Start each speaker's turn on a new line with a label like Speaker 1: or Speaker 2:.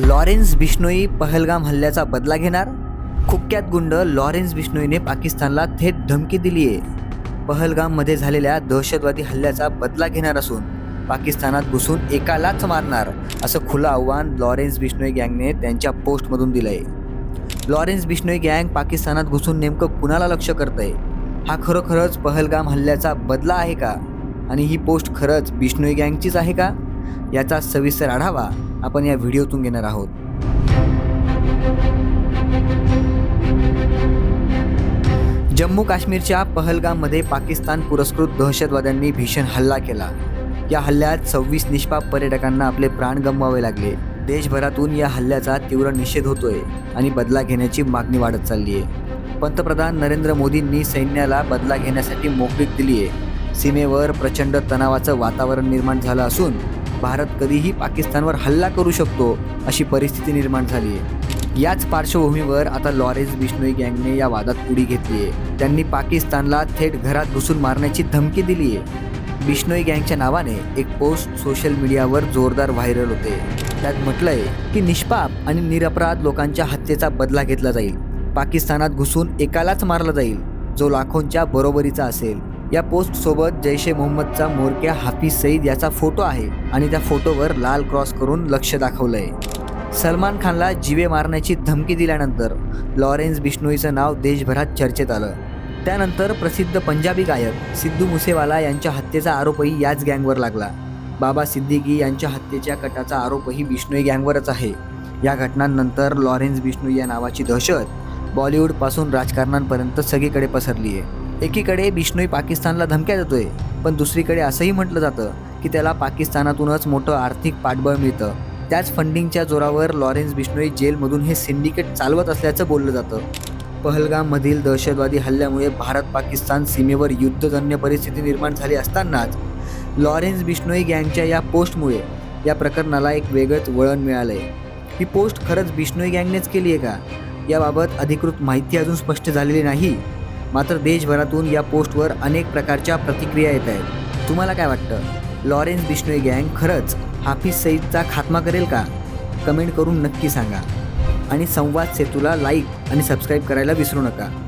Speaker 1: Lawrence Bishnoi Pahalgam हल्ल्याचा बदला घेणार? कुख्यात गुंड लॉरेन्स बिश्नोईने पाकिस्तानला थेट धमकी दिली आहे पहलगाममध्ये झालेल्या दहशतवादी हल्ल्याचा बदला घेणार असून पाकिस्तानात घुसून एकालाच मारणार असं खुलं आव्हान लॉरेन्स बिश्नोई गँगने त्यांच्या पोस्टमधून दिलं आहे लॉरेन्स बिश्नोई गँग पाकिस्तानात घुसून नेमकं कुणाला लक्ष करतंय? हा खरोखरच पहलगाम हल्ल्याचा बदला आहे का? आणि ही पोस्ट खरंच बिश्नोई गँगचीच आहे का? याचा सविस्तर आढावा आपण या व्हिडिओतून घेणार आहोत. जम्मू काश्मीरच्या पहलगाममध्ये पाकिस्तान पुरस्कृत दहशतवाद्यांनी भीषण हल्ला केला. या हल्ल्यात सव्वीस निष्पाप पर्यटकांना आपले प्राण गमवावे लागले. देशभरातून या हल्ल्याचा तीव्र निषेध होतोय आणि बदला घेण्याची मागणी वाढत चालली आहे पंतप्रधान नरेंद्र मोदींनी सैन्याला बदला घेण्यासाठी मोकळीक दिली आहे सीमेवर प्रचंड तणावाचं वातावरण निर्माण झालं असून भारत कधीही पाकिस्तानवर हल्ला करू शकतो अशी परिस्थिती निर्माण झाली आहे. याच पार्श्वभूमीवर आता लॉरेन्स बिश्नोई गँगने या वादात उडी घेतली आहे. त्यांनी पाकिस्तानला थेट घरात घुसून मारण्याची धमकी दिली आहे. बिश्नोई गँगच्या नावाने एक पोस्ट सोशल मीडियावर जोरदार व्हायरल होते. त्यात म्हटलंय की निष्पाप आणि निरपराध लोकांच्या हत्येचा बदला घेतला जाईल. पाकिस्तानात घुसून एकालाच मारला जाईल जो लाखोंच्या बरोबरीचा असेल. या पोस्टसोबत जैश ए मोहम्मदचा मोरक्या हाफिज सईद याचा फोटो आहे आणि त्या फोटोवर लाल क्रॉस करून लक्ष दाखवलंय. सलमान खानला जीवे मारण्याची धमकी दिल्यानंतर लॉरेन्स बिश्नोईचं नाव देशभरात चर्चेत आलं. त्यानंतर प्रसिद्ध पंजाबी गायक सिद्धू मुसेवाला यांच्या हत्येचा आरोपही याच गँगवर लागला. बाबा सिद्दीकी यांच्या हत्येच्या कटाचा आरोपही बिश्नोई गँगवरच आहे. या घटनांनंतर लॉरेन्स बिश्नोई या नावाची दहशत बॉलिवूडपासून राजकारणांपर्यंत सगळीकडे पसरली आहे एकीकडे बिष्णोई पाकिस्तानला धमक्या देतोय पण दुसरीकडे असंही म्हटलं जातं की त्याला पाकिस्तानातूनच मोठं आर्थिक पाठबळ मिळतं. त्याच फंडिंगच्या जोरावर लॉरेन्स बिष्णोई जेलमधून हे सिंडिकेट चालवत असल्याचं बोललं जातं. पहलगाममधील दहशतवादी हल्ल्यामुळे भारत पाकिस्तान सीमेवर युद्धजन्य परिस्थिती निर्माण झाली असतानाच लॉरेन्स बिष्णोई गँगच्या या पोस्टमुळे या प्रकरणाला एक वेगळंच वळण मिळालं आहे ही पोस्ट खरंच बिष्णोई गँगनेच केली आहे का? याबाबत अधिकृत माहिती अजून स्पष्ट झालेली नाही. मात्र देशभरातून या पोस्टवर अनेक प्रकारच्या प्रतिक्रिया येत आहेत. तुम्हाला काय वाटतं? लॉरेन्स बिश्नोई गँग खरंच हाफिज सईदचा खात्मा करेल का? कमेंट करून नक्की सांगा. आणि संवाद सेतूला लाईक आणि सबस्क्राईब करायला विसरू नका.